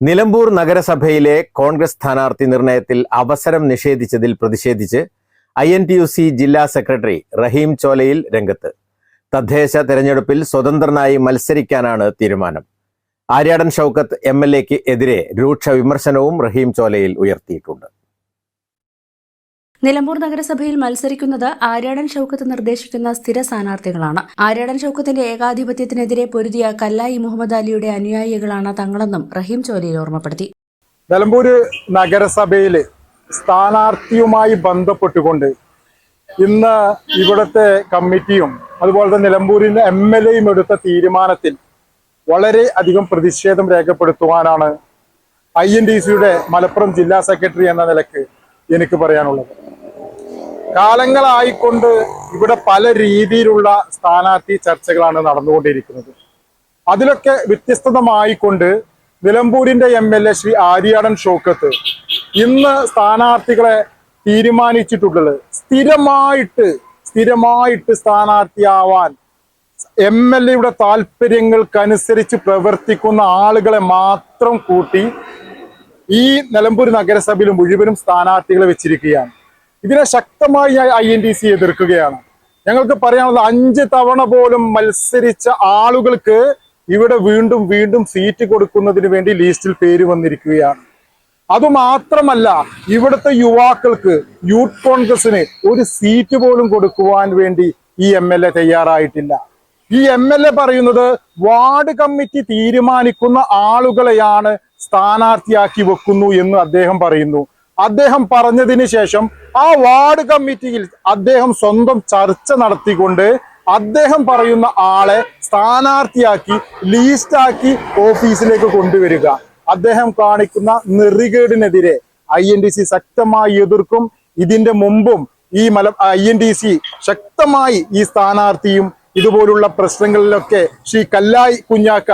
Nilambur നഗരസഭയിലെ കോൺഗ്രസ് സ്ഥാനാർത്ഥി നിർണയത്തിൽ അവസരം നിഷേധിച്ചതിൽ പ്രതിഷേധിച്ച് I N T U C ജില്ലാ സെക്രട്ടറി റഹീം ചോലയിൽ രംഗത്ത്. തദ്ദേശ തെരഞ്ഞെടുപ്പിൽ സ്വതന്ത്രനായി മത്സരിക്കാനാണ് തീരുമാനം. ആര്യാടൻ ഷൗക്കത്ത് എം എൽ എക്ക് എതിരെ രൂക്ഷ വിമർശനവും റഹീം ചോലയിൽ ഉയർത്തിയിട്ടുണ്ട്. നിലമ്പൂർ നഗരസഭയിൽ മത്സരിക്കുന്നത് ആര്യാടൻ ഷൌക്കത്ത് നിർദ്ദേശിക്കുന്ന സ്ഥിര സ്ഥാനാർത്ഥികളാണ്. ആര്യാടൻ ഷൌക്കത്തിന്റെ ഏകാധിപത്യത്തിനെതിരെ പൊരുതിയ കല്ലായി മുഹമ്മദ് അലിയുടെ അനുയായികളാണ് തങ്ങളെന്നും റഹീം ചോലിയിൽ ഓർമ്മപ്പെടുത്തി. നിലമ്പൂർ നഗരസഭയിൽ സ്ഥാനാർത്ഥിയുമായി ബന്ധപ്പെട്ടുകൊണ്ട് ഇന്ന് ഇവിടുത്തെ കമ്മിറ്റിയും അതുപോലെ തന്നെ നിലമ്പൂരിന്റെ എം എൽ എയും എടുത്ത തീരുമാനത്തിൽ വളരെ അധികം പ്രതിഷേധം രേഖപ്പെടുത്തുവാനാണ് ഐ എൻ ഡി സിയുടെ മലപ്പുറം ജില്ലാ സെക്രട്ടറി എന്ന നിലയ്ക്ക് എനിക്ക് പറയാനുള്ളത്. കാലങ്ങളായിക്കൊണ്ട് ഇവിടെ പല രീതിയിലുള്ള സ്ഥാനാർത്ഥി ചർച്ചകളാണ് നടന്നുകൊണ്ടിരിക്കുന്നത്. അതിലൊക്കെ വ്യത്യസ്തമായിക്കൊണ്ട് നിലമ്പൂരിന്റെ M L A Shri Aryadan Shoukath ഇന്ന് സ്ഥാനാർത്ഥികളെ തീരുമാനിച്ചിട്ടുള്ളത് സ്ഥിരമായിട്ട് സ്ഥിരമായിട്ട് സ്ഥാനാർത്ഥിയാവാൻ എം എൽ എയുടെ താല്പര്യങ്ങൾക്കനുസരിച്ച് പ്രവർത്തിക്കുന്ന ആളുകളെ മാത്രം കൂട്ടി ഈ നിലമ്പൂർ നഗരസഭയിൽ മുഴുവനും സ്ഥാനാർത്ഥികളെ വെച്ചിരിക്കുകയാണ്. ഇതിനെ ശക്തമായി ഐ എൻ ഡി സി എതിർക്കുകയാണ്. ഞങ്ങൾക്ക് പറയാനുള്ളത് അഞ്ച് തവണ പോലും മത്സരിച്ച ആളുകൾക്ക് ഇവിടെ വീണ്ടും വീണ്ടും സീറ്റ് കൊടുക്കുന്നതിന് വേണ്ടി ലിസ്റ്റിൽ പേര് വന്നിരിക്കുകയാണ്. അതുമാത്രമല്ല ഇവിടുത്തെ യുവാക്കൾക്ക് യൂത്ത് കോൺഗ്രസിന് ഒരു സീറ്റ് പോലും കൊടുക്കുവാൻ വേണ്ടി ഈ എം എൽ എ തയ്യാറായിട്ടില്ല. ഈ എം എൽ എ പറയുന്നത് വാർഡ് കമ്മിറ്റി തീരുമാനിക്കുന്ന ആളുകളെയാണ് സ്ഥാനാർത്ഥിയാക്കി വെക്കുന്നു എന്ന് അദ്ദേഹം പറയുന്നു. അദ്ദേഹം പറഞ്ഞതിന് ശേഷം ആ വാർഡ് കമ്മിറ്റിയിൽ അദ്ദേഹം സ്വന്തം ചർച്ച നടത്തിക്കൊണ്ട് അദ്ദേഹം പറയുന്ന ആളെ സ്ഥാനാർത്ഥിയാക്കി ലീസ്റ്റാക്കി ഓഫീസിലേക്ക് കൊണ്ടുവരിക. അദ്ദേഹം കാണിക്കുന്ന നെറികേടിനെതിരെ ഐ എൻ ഡി സി ശക്തമായി എതിർക്കും. ഇതിന്റെ മുമ്പും ഈ മല ഐ എൻ ഡി സി ശക്തമായി ഈ സ്ഥാനാർത്ഥിയും ഇതുപോലുള്ള പ്രശ്നങ്ങളിലൊക്കെ ശ്രീ കല്ലായി കുഞ്ഞാക്ക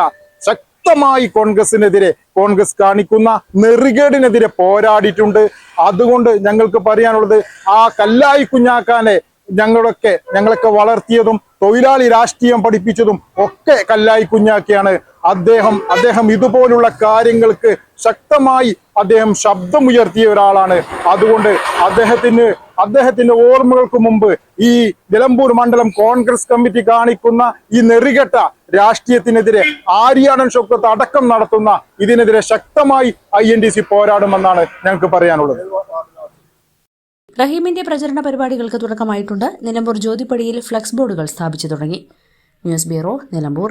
ശക്തമായി കോൺഗ്രസിനെതിരെ കോൺഗ്രസ് കാണിക്കുന്ന നെറികേടിനെതിരെ പോരാടിയിട്ടുണ്ട്. അതുകൊണ്ട് ഞങ്ങൾക്ക് പറയാനുള്ളത് ആ കല്ലായി കുഞ്ഞാക്കാനെ ഞങ്ങളൊക്കെ ഞങ്ങളൊക്കെ വളർത്തിയതും തൊഴിലാളി രാഷ്ട്രീയം പഠിപ്പിച്ചതും ഒക്കെ കല്ലായി കുഞ്ഞാക്കിയാണ്. അദ്ദേഹം അദ്ദേഹം ഇതുപോലുള്ള കാര്യങ്ങൾക്ക് ശക്തമായി അദ്ദേഹം ശബ്ദമുയർത്തിയ ഒരാളാണ്. അതുകൊണ്ട് അദ്ദേഹത്തിന് അദ്ദേഹത്തിന്റെ ഓർമ്മകൾക്ക് മുമ്പ് ഈ നിലമ്പൂർ മണ്ഡലം കോൺഗ്രസ് കമ്മിറ്റി കാണിക്കുന്ന ഈ നെറികെട്ട രാഷ്ട്രീയത്തിനെതിരെ ആര്യാടൻ ഷൊക്കത്ത് അടക്കം നടത്തുന്ന ഇതിനെതിരെ ശക്തമായി ഐ എൻ ഡി സി പോരാടുമെന്നാണ് ഞങ്ങൾക്ക് പറയാനുള്ളത്. റഹീമിന്റെ പ്രചരണ പരിപാടികൾക്ക് തുടക്കമായിട്ടുണ്ട്. നിലമ്പൂർ ജ്യോതിപ്പടിയിൽ ഫ്ലക്സ് ബോർഡുകൾ സ്ഥാപിച്ചു തുടങ്ങി. News bureau Nilambur.